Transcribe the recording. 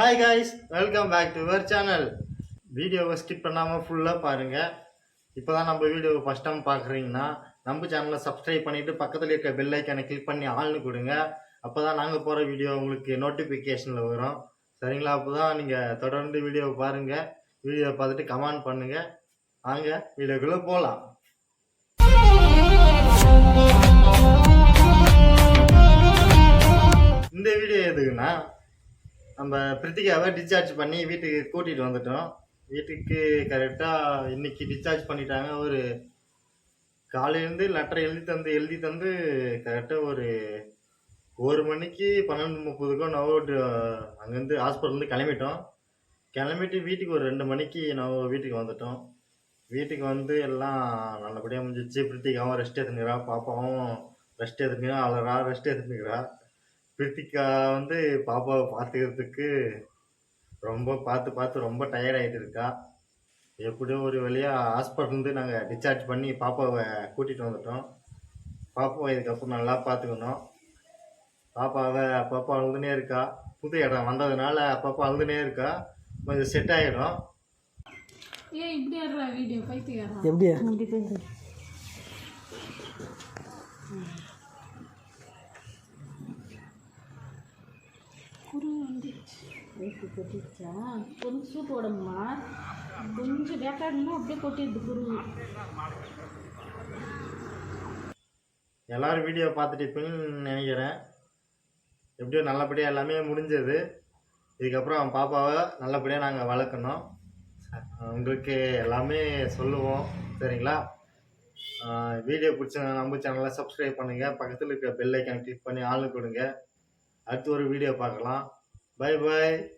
Hi guys welcome back to your channel வீடியோவை skip பண்ணாமல் ஃபுல்லாக பாருங்கள் இப்போ தான் நம்ம வீடியோவை ஃபஸ்ட் டைம் பார்க்குறீங்கன்னா நம்ம சேனலை சப்ஸ்கிரைப் பண்ணிவிட்டு பக்கத்தில் இருக்க பெல் ஐக்கனை கிளிக் பண்ணி ஆள்னு கொடுங்க. அப்போ தான் நாங்கள் போகிற வீடியோ உங்களுக்கு நோட்டிஃபிகேஷனில் வரும். சரிங்களா? அப்போ தான் நீங்கள் தொடர்ந்து வீடியோவை பாருங்கள் வீடியோவை பார்த்துட்டு கமெண்ட் பண்ணுங்கள் வாங்க வீடியோக்குள்ளே போகலாம் நம்ம பிரித்திகாவை டிஸ்சார்ஜ் பண்ணி வீட்டுக்கு கூட்டிகிட்டு வந்துட்டோம். வீட்டுக்கு கரெக்டாக இன்னைக்கு டிஸ்சார்ஜ் பண்ணிட்டாங்க. ஒரு காலையிலேருந்து லெட்டர் எழுதி தந்து எழுதி தந்து கரெக்டாக ஒரு ஒரு மணிக்கு பன்னெண்டு முப்பதுக்கோ நான் அங்கேருந்து ஹாஸ்பிட்டல்லேருந்து கிளம்பிட்டோம். கிளம்பிட்டு வீட்டுக்கு ஒரு ரெண்டு மணிக்கு நான் வீட்டுக்கு வந்துட்டோம். வீட்டுக்கு வந்து எல்லாம் நல்லபடியாக முடிஞ்சிச்சு. பிரித்திகாவும் ரெஸ்ட் எடுத்துக்கிறா பாப்பாவும் ரெஸ்ட் எடுத்துக்கிறா அழறா ரெஸ்ட் எடுத்துக்கிறா பிரித்திகா வந்து பாப்பாவை பார்த்துக்கிறதுக்கு ரொம்ப பார்த்து பார்த்து ரொம்ப டயர்ட் ஆகிட்டு இருக்கா. எப்படியோ ஒரு வழியாக ஹாஸ்பிட்டல்லேருந்து நாங்கள் டிஸ்சார்ஜ் பண்ணி பாப்பாவை கூட்டிகிட்டு வந்துட்டோம். பாப்பாவை இதுக்கப்புறம் நல்லா பார்த்துக்கணும் பாப்பாவை அப்பப்போ அழுதுனே இருக்கா. புது இடம் வந்ததுனால அப்பப்போ அழுதுனே இருக்கா. கொஞ்சம் செட் ஆகிடும் ஏன் இப்படி வீடியோ பைத்தியாரா எப்படியா? வந்துச்சு கொட்டிடுச்சா கொஞ்சம் சூப்பு உடம்புமா கொஞ்சம் வேக்காடுனா அப்படியே கொட்டிடுது குருவி. எல்லோரும் வீடியோ பார்த்துட்டு இருப்பீங்கன்னு நினைக்கிறேன். எப்படியோ நல்லபடியாக எல்லாமே முடிஞ்சது. இதுக்கப்புறம் பாப்பாவை நல்லபடியாக நாங்கள் வளர்க்கணும். உங்களுக்கு எல்லாமே சொல்லுவோம். சரிங்களா? வீடியோ பிடிச்ச நம்ம சேனலை சப்ஸ்கிரைப் பண்ணுங்கள் பக்கத்தில் இருக்கிற பெல் ஐக்கான் கிளிக் பண்ணி ஆளு கொடுங்க. அடுத்து ஒரு வீடியோ பார்க்கலாம். Bye bye.